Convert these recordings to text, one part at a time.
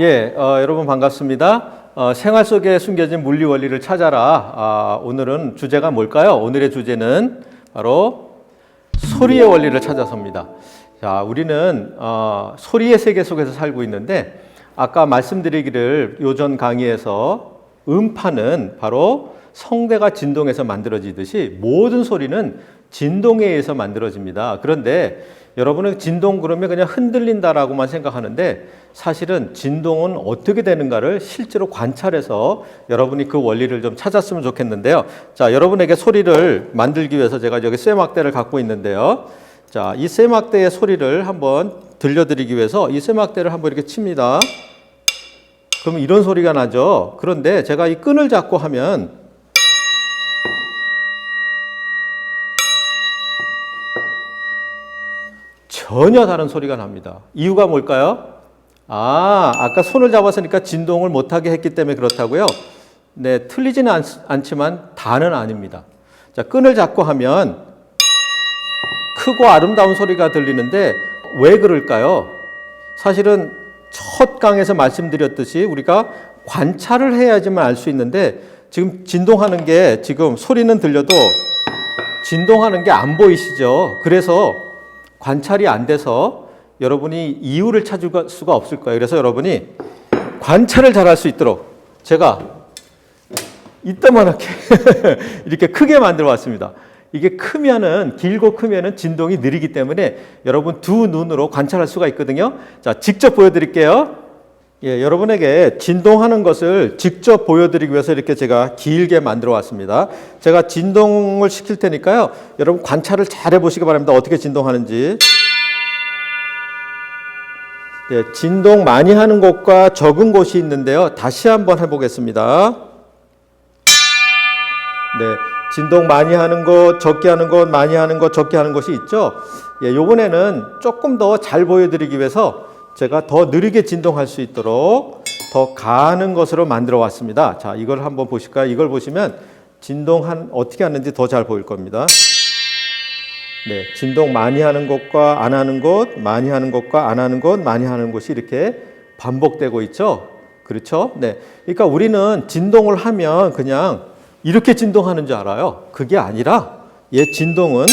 예, 어, 여러분 반갑습니다. 어, 생활 속에 숨겨진 물리 원리를 찾아라. 아, 오늘은 주제가 뭘까요? 오늘의 주제는 바로 소리의 원리를 찾아서입니다. 자, 우리는 어, 소리의 세계 속에서 살고 있는데 아까 말씀드리기를 요전 강의에서 음파는 바로 성대가 진동해서 만들어지듯이 모든 소리는 진동에 의해서 만들어집니다. 그런데 여러분은 진동 그러면 그냥 흔들린다라고만 생각하는데 사실은 진동은 어떻게 되는가를 실제로 관찰해서 여러분이 그 원리를 좀 찾았으면 좋겠는데요. 자, 여러분에게 소리를 만들기 위해서 제가 여기 쇠막대를 갖고 있는데요. 자, 이 쇠막대의 소리를 한번 들려드리기 위해서 이 쇠막대를 한번 이렇게 칩니다. 그러면 이런 소리가 나죠. 그런데 제가 이 끈을 잡고 하면 전혀 다른 소리가 납니다. 이유가 뭘까요? 아, 아까 손을 잡았으니까 진동을 못하게 했기 때문에 그렇다고요? 네, 틀리지는 않, 않지만 다는 아닙니다. 자, 끈을 잡고 하면 크고 아름다운 소리가 들리는데 왜 그럴까요? 사실은 첫 강에서 말씀드렸듯이 우리가 관찰을 해야지만 알 수 있는데 지금 진동하는 게 지금 소리는 들려도 진동하는 게 안 보이시죠? 그래서 관찰이 안 돼서 여러분이 이유를 찾을 수가 없을 거예요. 그래서 여러분이 관찰을 잘 할 수 있도록 제가 이따만하게 이렇게 크게 만들어 왔습니다. 이게 크면은 길고 크면은 진동이 느리기 때문에 여러분 두 눈으로 관찰할 수가 있거든요. 자, 직접 보여드릴게요. 예, 여러분에게 진동하는 것을 직접 보여드리기 위해서 이렇게 제가 길게 만들어 왔습니다. 제가 진동을 시킬 테니까요. 여러분 관찰을 잘 해보시기 바랍니다. 어떻게 진동하는지. 예, 진동 많이 하는 곳과 적은 곳이 있는데요. 다시 한번 해보겠습니다. 네, 진동 많이 하는 곳, 적게 하는 곳, 많이 하는 곳, 적게 하는 곳이 있죠. 예, 요번에는 조금 더 잘 보여드리기 위해서 제가 더 느리게 진동할 수 있도록 더 가는 것으로 만들어 왔습니다. 자, 이걸 한번 보실까요? 이걸 보시면 진동 한 어떻게 하는지 더 잘 보일 겁니다. 네, 진동 많이 하는 곳과 안 하는 곳, 많이 하는 곳과 안 하는 곳, 많이 하는 곳이 이렇게 반복되고 있죠. 그렇죠? 네. 그러니까 우리는 진동을 하면 그냥 이렇게 진동하는 줄 알아요. 그게 아니라 얘 진동은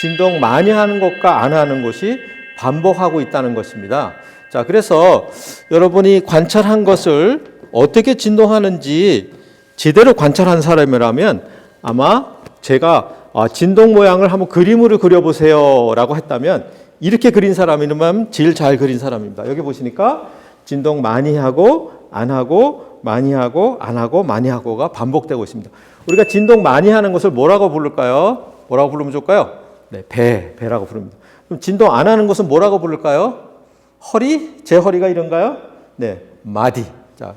진동 많이 하는 곳과 안 하는 곳이 반복하고 있다는 것입니다. 자, 그래서 여러분이 관찰한 것을 어떻게 진동하는지 제대로 관찰한 사람이라면 아마 제가 아, 진동 모양을 한번 그림으로 그려보세요 라고 했다면 이렇게 그린 사람이면 제일 잘 그린 사람입니다. 여기 보시니까 진동 많이 하고 안 하고 많이 하고 안 하고 많이 하고가 반복되고 있습니다. 우리가 진동 많이 하는 것을 뭐라고 부를까요? 뭐라고 부르면 좋을까요? 네, 배, 배라고 부릅니다. 그럼 진동 안 하는 것은 뭐라고 부를까요? 허리? 제 허리가 이런가요? 네, 마디. 자,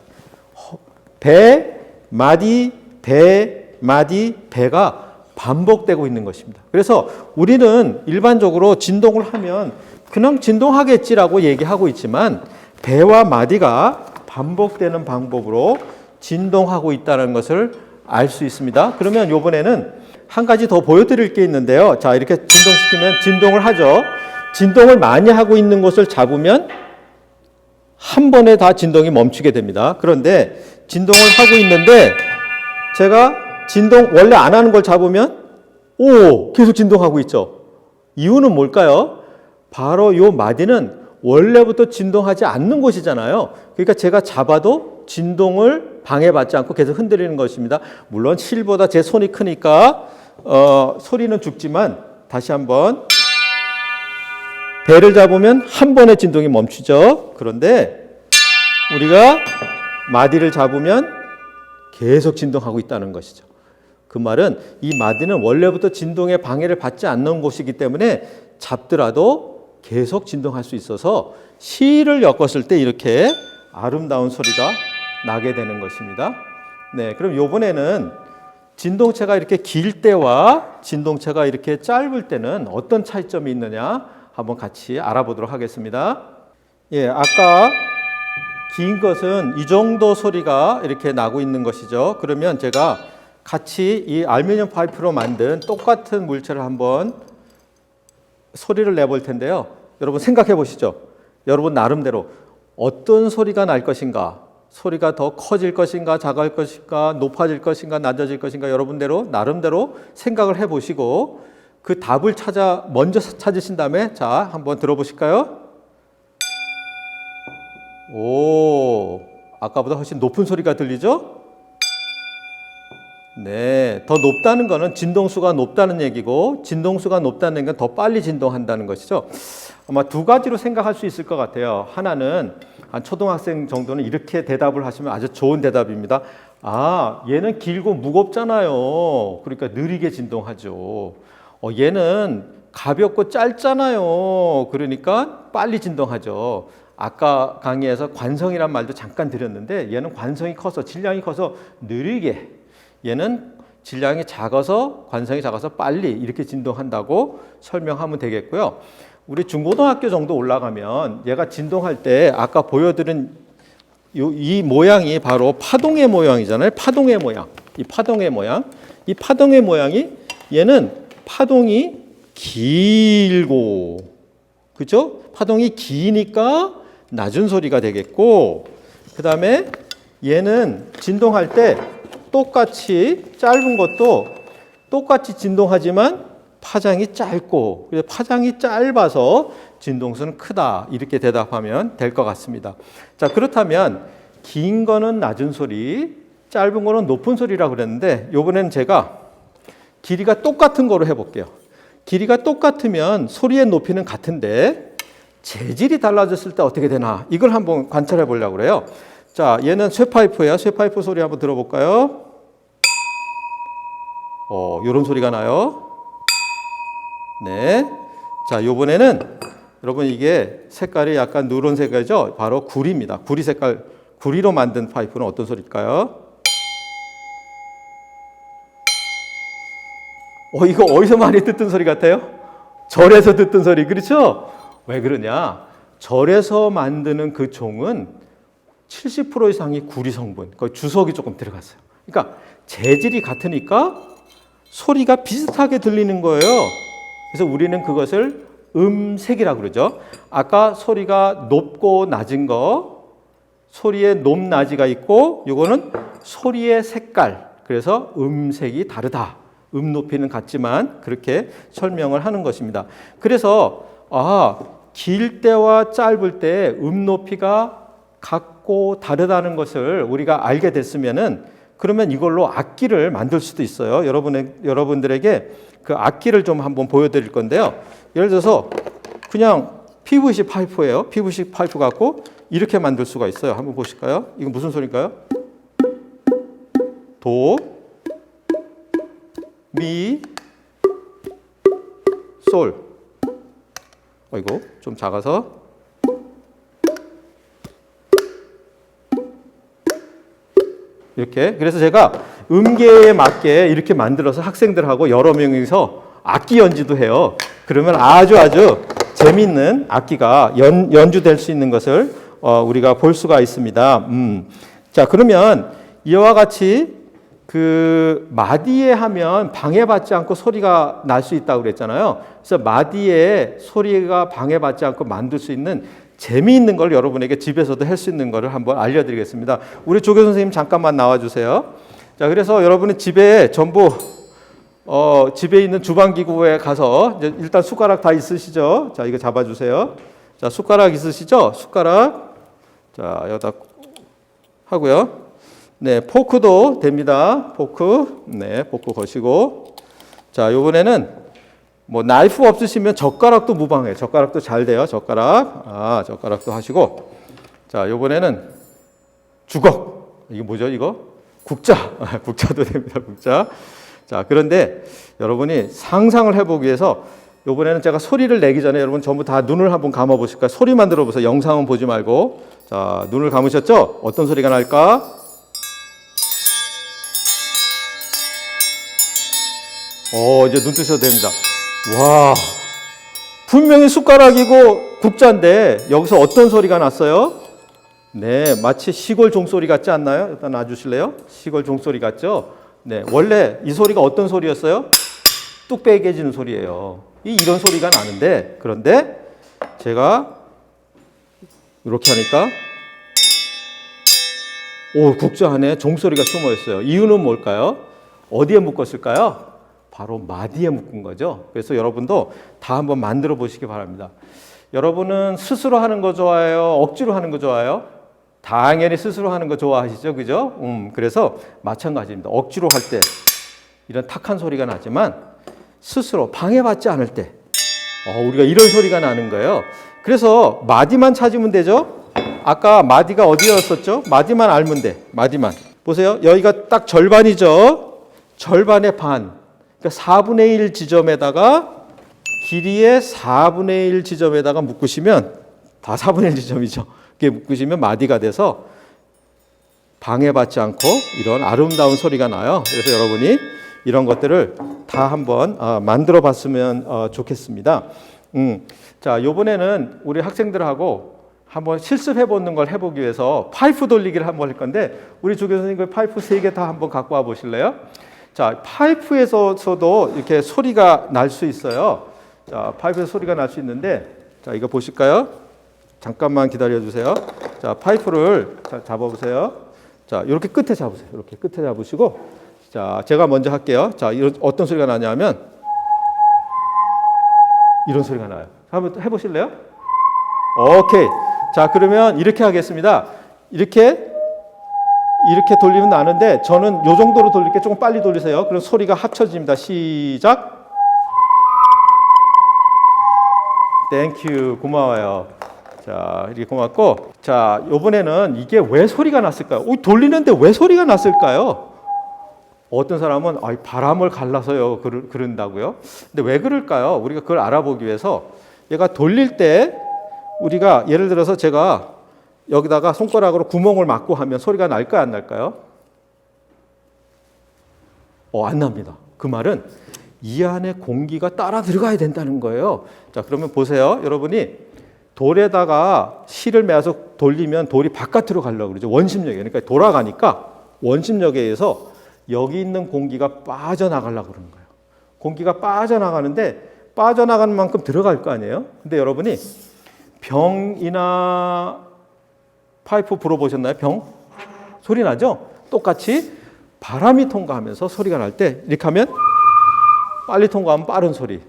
허, 배, 마디, 배, 마디, 배가 반복되고 있는 것입니다. 그래서 우리는 일반적으로 진동을 하면 그냥 진동하겠지라고 얘기하고 있지만 배와 마디가 반복되는 방법으로 진동하고 있다는 것을 알 수 있습니다. 그러면 이번에는 한 가지 더 보여드릴 게 있는데요. 자, 이렇게 진동시키면 진동을 하죠. 진동을 많이 하고 있는 것을 잡으면 한 번에 다 진동이 멈추게 됩니다. 그런데 진동을 하고 있는데 제가 진동 원래 안 하는 걸 잡으면 오 계속 진동하고 있죠. 이유는 뭘까요? 바로 요 마디는 원래부터 진동하지 않는 곳이잖아요. 그러니까 제가 잡아도 진동을 방해받지 않고 계속 흔들리는 것입니다. 물론 실보다 제 손이 크니까 어, 소리는 죽지만 다시 한번 배를 잡으면 한 번의 진동이 멈추죠. 그런데 우리가 마디를 잡으면 계속 진동하고 있다는 것이죠. 그 말은 이 마디는 원래부터 진동의 방해를 받지 않는 곳이기 때문에 잡더라도 계속 진동할 수 있어서 시를 엮었을 때 이렇게 아름다운 소리가 나게 되는 것입니다. 네, 그럼 요번에는 진동체가 이렇게 길 때와 진동체가 이렇게 짧을 때는 어떤 차이점이 있느냐 한번 같이 알아보도록 하겠습니다. 예, 아까 긴 것은 이 정도 소리가 이렇게 나고 있는 것이죠. 그러면 제가 같이 이 알루미늄 파이프로 만든 똑같은 물체를 한번 소리를 내볼 텐데요. 여러분 생각해 보시죠. 여러분 나름대로 어떤 소리가 날 것인가? 소리가 더 커질 것인가, 작을 것인가, 높아질 것인가, 낮아질 것인가 여러분대로 나름대로 생각을 해 보시고 그 답을 찾아 먼저 찾으신 다음에 자, 한번 들어보실까요? 오, 아까보다 훨씬 높은 소리가 들리죠? 네, 더 높다는 거는 진동수가 높다는 얘기고 진동수가 높다는 건 더 빨리 진동한다는 것이죠. 아마 두 가지로 생각할 수 있을 것 같아요. 하나는 한 초등학생 정도는 이렇게 대답을 하시면 아주 좋은 대답입니다. 아, 얘는 길고 무겁잖아요. 그러니까 느리게 진동하죠. 어, 얘는 가볍고 짧잖아요. 그러니까 빨리 진동하죠. 아까 강의에서 관성이란 말도 잠깐 드렸는데 얘는 관성이 커서 질량이 커서 느리게 얘는 질량이 작아서 관성이 작아서 빨리 이렇게 진동한다고 설명하면 되겠고요. 우리 중고등학교 정도 올라가면 얘가 진동할 때 아까 보여드린 요- 이 모양이 바로 파동의 모양이잖아요. 파동의 모양. 이 파동의 모양. 이 파동의 모양이 얘는 파동이 길고 그죠? 파동이 기니까 낮은 소리가 되겠고 그다음에 얘는 진동할 때 똑같이 짧은 것도 똑같이 진동하지만 파장이 짧고 파장이 짧아서 진동수는 크다 이렇게 대답하면 될 것 같습니다. 자 그렇다면 긴 거는 낮은 소리, 짧은 거는 높은 소리라고 그랬는데 이번에는 제가 길이가 똑같은 거로 해볼게요. 길이가 똑같으면 소리의 높이는 같은데 재질이 달라졌을 때 어떻게 되나 이걸 한번 관찰해 보려고 그래요. 자, 얘는 쇠파이프예요. 쇠파이프 소리 한번 들어볼까요? 어, 이런 소리가 나요. 네. 자, 요번에는 여러분 이게 색깔이 약간 누런 색깔이죠? 바로 구리입니다. 구리 색깔, 구리로 만든 파이프는 어떤 소리일까요? 어, 이거 어디서 많이 듣던 소리 같아요? 절에서 듣던 소리, 그렇죠? 왜 그러냐? 절에서 만드는 그 종은 70% 이상이 구리 성분, 그 주석이 조금 들어갔어요. 그러니까 재질이 같으니까 소리가 비슷하게 들리는 거예요. 그래서 우리는 그것을 음색이라고 그러죠. 아까 소리가 높고 낮은 거, 소리의 높낮이가 있고, 요거는 소리의 색깔. 그래서 음색이 다르다. 음 높이는 같지만 그렇게 설명을 하는 것입니다. 그래서 아, 길 때와 짧을 때 음 높이가 같고 다르다는 것을 우리가 알게 됐으면은 그러면 이걸로 악기를 만들 수도 있어요. 여러분의 여러분들에게 그 악기를 좀 한번 보여드릴 건데요. 예를 들어서 그냥 PVC 파이프예요. PVC 파이프 갖고 이렇게 만들 수가 있어요. 한번 보실까요? 이거 무슨 소리인가요? 도, 미, 솔. 어이고 좀 작아서 이렇게 그래서 제가 음계에 맞게 이렇게 만들어서 학생들하고 여러 명이서 악기 연주도 해요. 그러면 아주 아주 재밌는 악기가 연, 연주될 수 있는 것을 어, 우리가 볼 수가 있습니다. 음. 자 그러면 이와 같이 그 마디에 하면 방해받지 않고 소리가 날 수 있다고 그랬잖아요. 그래서 마디에 소리가 방해받지 않고 만들 수 있는 재미있는 걸 여러분에게 집에서도 할 수 있는 것을 한번 알려드리겠습니다. 우리 조교 선생님 잠깐만 나와주세요. 자, 그래서 여러분이 집에 전부 어, 집에 있는 주방 기구에 가서 일단 숟가락 다 있으시죠? 자, 이거 잡아주세요. 자, 숟가락 있으시죠? 숟가락. 자, 여기다 하고요. 네, 포크도 됩니다. 포크. 네, 포크 거시고. 자, 요번에는 뭐 나이프 없으시면 젓가락도 무방해요. 젓가락도 잘 돼요. 젓가락. 아, 젓가락도 하시고. 자, 요번에는 주걱. 이게 뭐죠, 이거? 국자. 아, 국자도 됩니다. 국자. 자, 그런데 여러분이 상상을 해보기 위해서 요번에는 제가 소리를 내기 전에 여러분 전부 다 눈을 한번 감아 보실까요? 소리만 들어 보세요. 영상은 보지 말고. 자, 눈을 감으셨죠? 어떤 소리가 날까? 어, 이제 눈 뜨셔도 됩니다. 와, 분명히 숟가락이고 국자인데 여기서 어떤 소리가 났어요? 네, 마치 시골 종소리 같지 않나요? 일단 놔주실래요? 시골 종소리 같죠? 네, 원래 이 소리가 어떤 소리였어요? 뚝배기해지는 소리예요. 이 이런 소리가 나는데 그런데 제가 이렇게 하니까 오, 국자 안에 종소리가 숨어 있어요. 이유는 뭘까요? 어디에 묶었을까요? 바로 마디에 묶은 거죠. 그래서 여러분도 다 한번 만들어 보시기 바랍니다. 여러분은 스스로 하는 거 좋아해요? 억지로 하는 거 좋아해요? 당연히 스스로 하는 거 좋아하시죠. 그죠? 음, 그래서 마찬가지입니다. 억지로 할 때 이런 탁한 소리가 나지만 스스로 방해받지 않을 때 어, 우리가 이런 소리가 나는 거예요. 그래서 마디만 찾으면 되죠. 아까 마디가 어디였었죠? 마디만 알면 돼. 마디만. 보세요. 여기가 딱 절반이죠. 절반의 반. 그러니까 4분의 1 지점에다가 길이의 4분의 1 지점에다가 묶으시면 다 4분의 1 지점이죠. 그게 묶으시면 마디가 돼서 방해받지 않고 이런 아름다운 소리가 나요. 그래서 여러분이 이런 것들을 다 한번 어, 만들어 봤으면 어, 좋겠습니다. 음, 자, 요번에는 우리 학생들하고 한번 실습해 보는 걸 해보기 위해서 파이프 돌리기를 한번 할 건데 우리 조 교수님 그 파이프 세 개 다 한번 갖고 와 보실래요? 자, 파이프에서도 이렇게 소리가 날 수 있어요. 자, 파이프에서 소리가 날 수 있는데 자, 이거 보실까요? 잠깐만 기다려 주세요. 자, 파이프를 자, 잡아 보세요. 자, 이렇게 끝에 잡으세요. 이렇게 끝에 잡으시고 자, 제가 먼저 할게요. 자, 이런 어떤 소리가 나냐면 이런 소리가 나요. 한번 해 보실래요? 오케이. 자, 그러면 이렇게 하겠습니다. 이렇게 이렇게 돌리면 나는데 저는 요 정도로 돌릴게 조금 빨리 돌리세요. 그럼 소리가 합쳐집니다. 시작. 땡큐 고마워요. 자 이렇게 고맙고 자 이번에는 이게 왜 소리가 났을까요? 오, 돌리는데 왜 소리가 났을까요? 어떤 사람은 아, 바람을 갈라서요 그러, 그런다고요. 근데 왜 그럴까요? 우리가 그걸 알아보기 위해서 얘가 돌릴 때 우리가 예를 들어서 제가 여기다가 손가락으로 구멍을 막고 하면 소리가 날까요, 안 날까요? 어, 안 납니다. 그 말은 이 안에 공기가 따라 들어가야 된다는 거예요. 자, 그러면 보세요. 여러분이 돌에다가 실을 매서 돌리면 돌이 바깥으로 가려고 그러죠. 원심력에. 그러니까 돌아가니까 원심력에 의해서 여기 있는 공기가 빠져나가려고 그러는 거예요. 공기가 빠져나가는데 빠져나가는 만큼 들어갈 거 아니에요? 근데 여러분이 병이나 파이프 불어보셨나요? 병? 소리 나죠? 똑같이 바람이 통과하면서 소리가 날 때 이렇게 하면 빨리 통과하면 빠른 소리,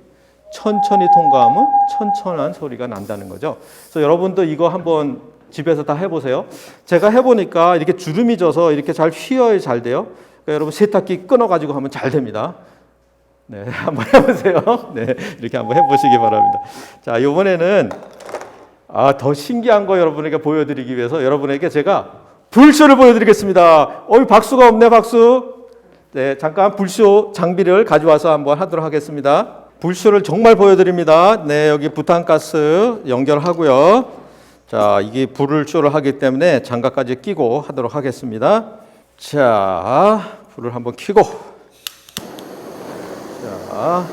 천천히 통과하면 천천한 소리가 난다는 거죠. 그래서 여러분도 이거 한번 집에서 다 해보세요. 제가 해보니까 이렇게 주름이 져서 이렇게 잘 휘어야 잘 돼요. 그러니까 여러분 세탁기 끊어가지고 하면 잘 됩니다. 네, 한번 해보세요. 네, 이렇게 한번 해보시기 바랍니다. 자, 이번에는 아, 더 신기한 거 여러분에게 보여드리기 위해서 여러분에게 제가 불쇼를 보여드리겠습니다. 어이, 박수가 없네, 박수. 네, 잠깐 불쇼 장비를 가져와서 한번 하도록 하겠습니다. 불쇼를 정말 보여드립니다. 네, 여기 부탄가스 연결하고요. 자, 이게 불을 쇼를 하기 때문에 장갑까지 끼고 하도록 하겠습니다. 자, 불을 한번 켜고. 자,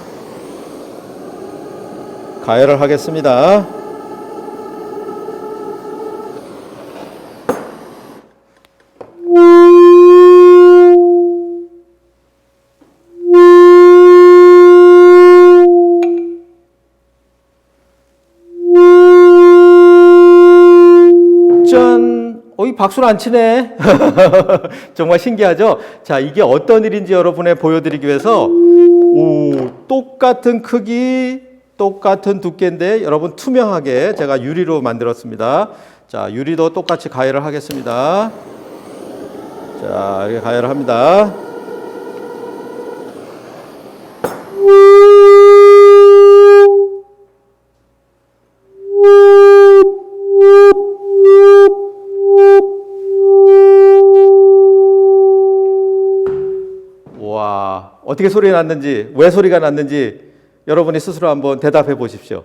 가열을 하겠습니다. 어이 박수를 안 치네. 정말 신기하죠? 자, 이게 어떤 일인지 여러분에 보여드리기 위해서 오, 똑같은 크기, 똑같은 두께인데 여러분 투명하게 제가 유리로 만들었습니다. 자, 유리도 똑같이 가열을 하겠습니다. 자, 이렇게 가열을 합니다. 와, 어떻게 소리가 났는지, 왜 소리가 났는지 여러분이 스스로 한번 대답해 보십시오.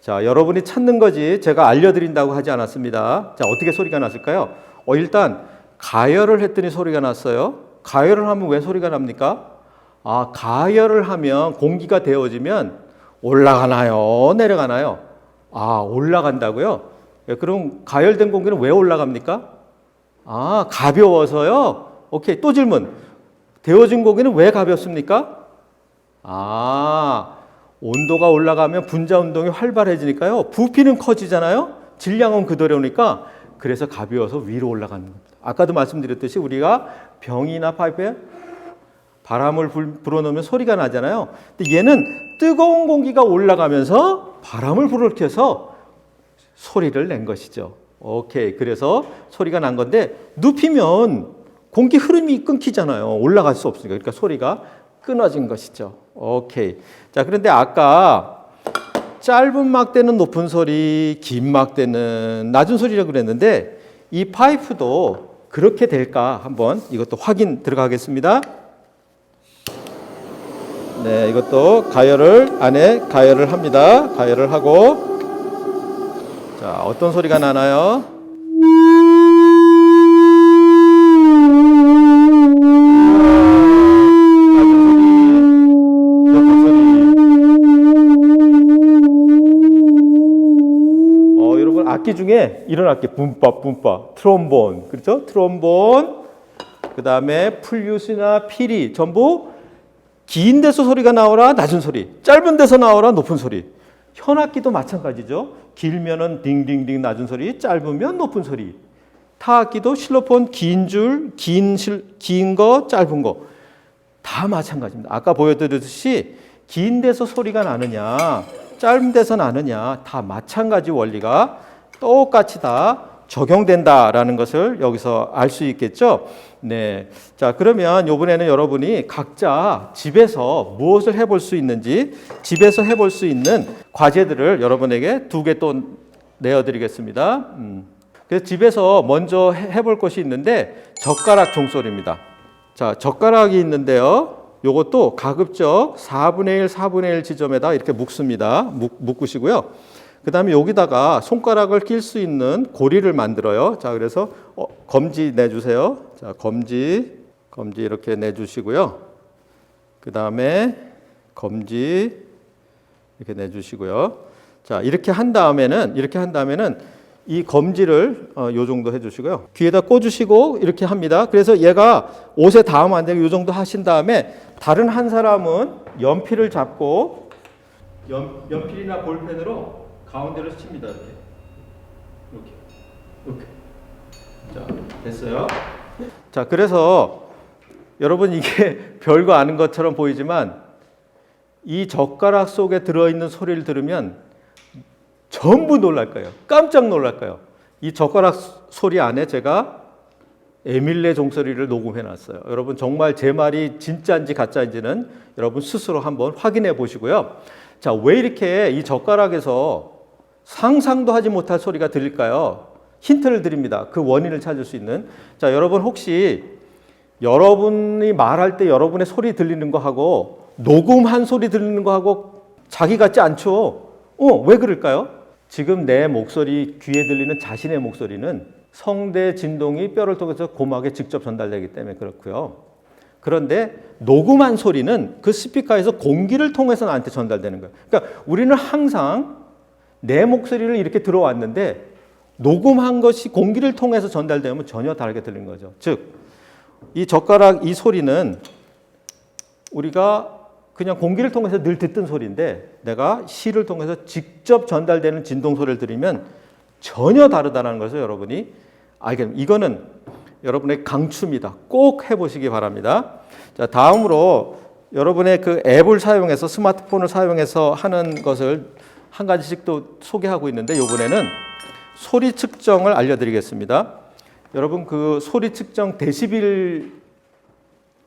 자, 여러분이 찾는 거지 제가 알려드린다고 하지 않았습니다. 자, 어떻게 소리가 났을까요? 어, 일단 가열을 했더니 소리가 났어요. 가열을 하면 왜 소리가 납니까? 아, 가열을 하면 공기가 데워지면 올라가나요? 내려가나요? 아, 올라간다고요? 예, 그럼 가열된 공기는 왜 올라갑니까? 아, 가벼워서요? 오케이, 또 질문. 데워진 고기는 왜 가볍습니까? 아, 온도가 올라가면 분자 운동이 활발해지니까요. 부피는 커지잖아요. 질량은 그대로니까 그래서 가벼워서 위로 올라가는 겁니다. 아까도 말씀드렸듯이 우리가 병이나 파이프에 바람을 불- 불어넣으면 소리가 나잖아요. 근데 얘는 뜨거운 공기가 올라가면서 바람을 불어켜서 소리를 낸 것이죠. 오케이. 그래서 소리가 난 건데 눕히면 공기 흐름이 끊기잖아요. 올라갈 수 없으니까. 그러니까 소리가 끊어진 것이죠. 오케이. 자, 그런데 아까 짧은 막대는 높은 소리, 긴 막대는 낮은 소리라고 그랬는데 이 파이프도 그렇게 될까 한번 이것도 확인 들어가겠습니다. 네, 이것도 가열을 안에 가열을 합니다. 가열을 하고 자, 어떤 소리가 나나요? 악기 중에 이런 악기 붐바 붐바 트롬본 그렇죠? 트롬본 그 다음에 플룻이나 피리 전부 긴 데서 소리가 나오라 낮은 소리, 짧은 데서 나오라 높은 소리. 현악기도 마찬가지죠. 길면은 딩딩딩 낮은 소리, 짧으면 높은 소리. 타악기도 실로폰 긴 줄, 긴 실, 긴 거, 짧은 거. 다 마찬가지입니다. 아까 보여드렸듯이 긴 데서 소리가 나느냐, 짧은 데서 나느냐, 다 마찬가지 원리가 똑같이 다 적용된다라는 것을 여기서 알 수 있겠죠. 네. 자, 그러면 이번에는 여러분이 각자 집에서 무엇을 해볼 수 있는지 집에서 해볼 수 있는 과제들을 여러분에게 두 개 또 내어드리겠습니다. 음. 그래서 집에서 먼저 해- 해볼 것이 있는데 젓가락 종소리입니다. 자, 젓가락이 있는데요. 요것도 가급적 4분의 1, 4분의 1 지점에다 이렇게 묶습니다. 묶, 묶으시고요. 그 다음에 여기다가 손가락을 낄 수 있는 고리를 만들어요. 자, 그래서 어, 검지 내주세요. 자, 검지, 검지 이렇게 내주시고요. 그 다음에 검지 이렇게 내주시고요. 자, 이렇게 한 다음에는 이렇게 한 다음에는 이 검지를 어, 요 정도 해주시고요. 귀에다 꽂으시고 이렇게 합니다. 그래서 얘가 옷에 닿으면 안 되고 요 정도 하신 다음에 다른 한 사람은 연필을 잡고 연, 연필이나 볼펜으로 가운데로 칩니다. 이렇게. 이렇게. 이렇게. 자, 됐어요. 자, 그래서 여러분 이게 별거 아닌 것처럼 보이지만 이 젓가락 속에 들어있는 소리를 들으면 전부 놀랄 거예요. 깜짝 놀랄 거예요. 이 젓가락 소리 안에 제가 에밀레 종소리를 녹음해 놨어요. 여러분 정말 제 말이 진짜인지 가짜인지는 여러분 스스로 한번 확인해 보시고요. 자, 왜 이렇게 이 젓가락에서 상상도 하지 못할 소리가 들릴까요? 힌트를 드립니다. 그 원인을 찾을 수 있는. 자, 여러분 혹시 여러분이 말할 때 여러분의 소리 들리는 거 하고 녹음한 소리 들리는 거 하고 자기 같지 않죠? 어, 왜 그럴까요? 지금 내 목소리 귀에 들리는 자신의 목소리는 성대 진동이 뼈를 통해서 고막에 직접 전달되기 때문에 그렇고요. 그런데 녹음한 소리는 그 스피커에서 공기를 통해서 나한테 전달되는 거예요. 그러니까 우리는 항상 내 목소리를 이렇게 들어왔는데 녹음한 것이 공기를 통해서 전달되면 전혀 다르게 들리는 거죠. 즉, 이 젓가락 이 소리는 우리가 그냥 공기를 통해서 늘 듣던 소리인데 내가 시를 통해서 직접 전달되는 진동 소리를 들으면 전혀 다르다는 것을 여러분이 알게 됩니다. 이거는 여러분의 강추입니다. 꼭 해보시기 바랍니다. 자, 다음으로 여러분의 그 앱을 사용해서 스마트폰을 사용해서 하는 것을 한 가지씩 또 소개하고 있는데 이번에는 소리 측정을 알려드리겠습니다. 여러분 그 소리 측정 데시빌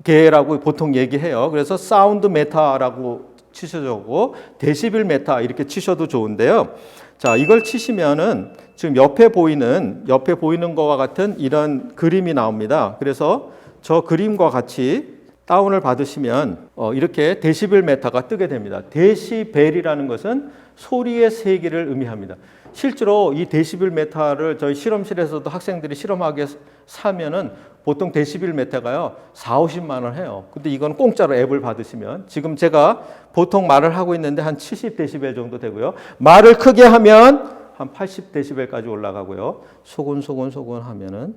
계라고 보통 얘기해요. 그래서 사운드 메타라고 치셔도 데시빌 메타 이렇게 치셔도 좋은데요. 자, 이걸 치시면은 지금 옆에 보이는 옆에 보이는 거와 같은 이런 그림이 나옵니다. 그래서 저 그림과 같이 다운을 받으시면 어, 이렇게 데시벨 메타가 뜨게 됩니다. 데시벨이라는 것은 소리의 세기를 의미합니다. 실제로 이 데시벨 메타를 저희 실험실에서도 학생들이 실험하게 사면은 보통 데시벨 메타가요 4, 50만 원 해요. 근데 이건 공짜로 앱을 받으시면 지금 제가 보통 말을 하고 있는데 한 70 데시벨 정도 되고요. 말을 크게 하면 한 80 데시벨까지 올라가고요. 소곤소곤 소곤 하면은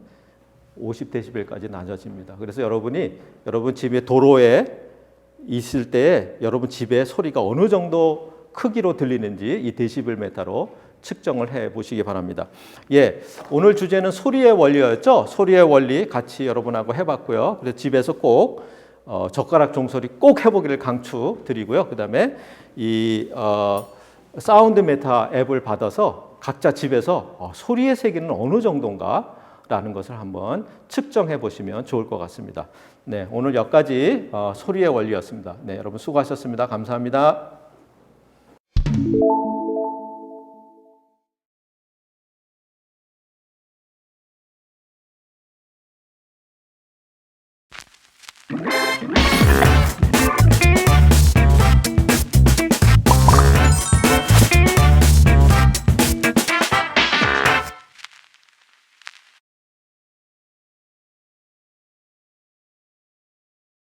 50 데시벨까지 낮아집니다. 그래서 여러분이 여러분 집에 도로에 있을 때 여러분 집에 소리가 어느 정도 크기로 들리는지 이 데시벨 메타로 측정을 해 보시기 바랍니다. 예, 오늘 주제는 소리의 원리였죠. 소리의 원리 같이 여러분하고 해봤고요. 그래서 집에서 꼭 어, 젓가락 종소리 꼭 해보기를 강추드리고요. 그다음에 이 어, 사운드 메타 앱을 받아서 각자 집에서 어, 소리의 세기는 어느 정도인가 라는 것을 한번 측정해 보시면 좋을 것 같습니다. 네, 오늘 여기까지 어, 소리의 원리였습니다. 네, 여러분 수고하셨습니다. 감사합니다.